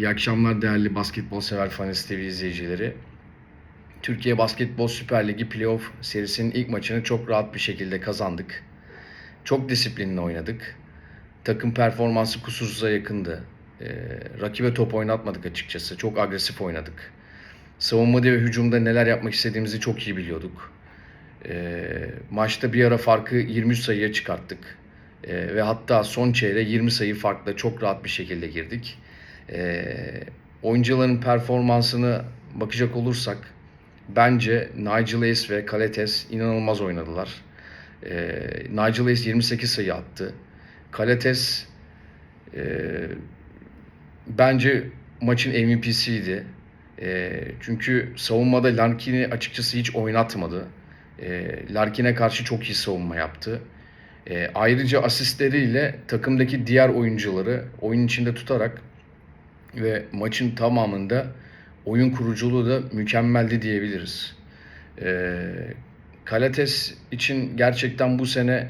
İyi akşamlar değerli basketbol sever Fanist TV izleyicileri. Türkiye Basketbol Süper Ligi Playoff serisinin ilk maçını çok rahat bir şekilde kazandık. Çok disiplinli oynadık. Takım performansı kusursuza yakındı. Ee, rakibe top oynatmadık açıkçası. Çok agresif oynadık. Savunmada ve hücumda neler yapmak istediğimizi çok iyi biliyorduk. Ee, maçta bir ara farkı 23 sayıya çıkarttık. Ee, ve hatta son çeyreğe 20 sayı farkla çok rahat bir şekilde girdik. Ee, oyuncuların performansını bakacak olursak bence Nigel Ace ve Kaletes inanılmaz oynadılar. Ee, Nigel Ace 28 sayı attı. Kaletes e, bence maçın MVP'siydi. E, çünkü savunmada Larkin'i açıkçası hiç oynatmadı. E, Larkin'e karşı çok iyi savunma yaptı. E, ayrıca asistleriyle takımdaki diğer oyuncuları oyun içinde tutarak ve maçın tamamında oyun kuruculuğu da mükemmeldi diyebiliriz. E, Kalates için gerçekten bu sene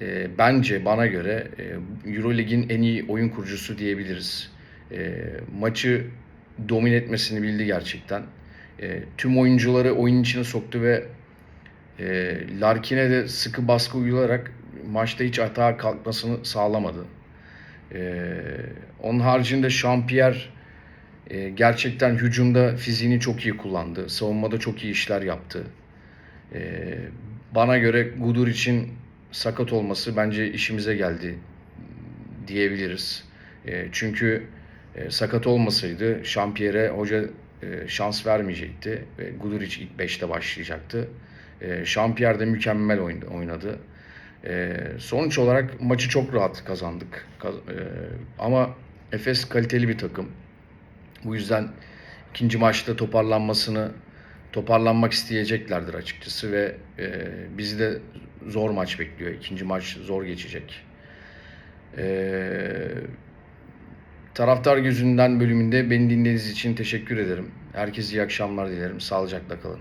e, bence bana göre e, Eurolig'in en iyi oyun kurucusu diyebiliriz. E, maçı domine etmesini bildi gerçekten. E, tüm oyuncuları oyun içine soktu ve e, Larkin'e de sıkı baskı uygulayarak maçta hiç hata kalkmasını sağlamadı. E, onun haricinde Jean-Pierre e, gerçekten hücumda fiziğini çok iyi kullandı. Savunmada çok iyi işler yaptı. E, bana göre Gudur için sakat olması bence işimize geldi diyebiliriz. E, çünkü e, sakat olmasaydı Jean-Pierre'e hoca e, şans vermeyecekti ve Guduric ilk 5'te başlayacaktı. E, Jean-Pierre de mükemmel oynadı. E, sonuç olarak maçı çok rahat kazandık. Kaz- e, ama Efes kaliteli bir takım. Bu yüzden ikinci maçta toparlanmasını toparlanmak isteyeceklerdir açıkçası ve e, bizi de zor maç bekliyor. İkinci maç zor geçecek. E, Taraftar Gözünden bölümünde beni dinlediğiniz için teşekkür ederim. Herkese iyi akşamlar dilerim. Sağlıcakla kalın.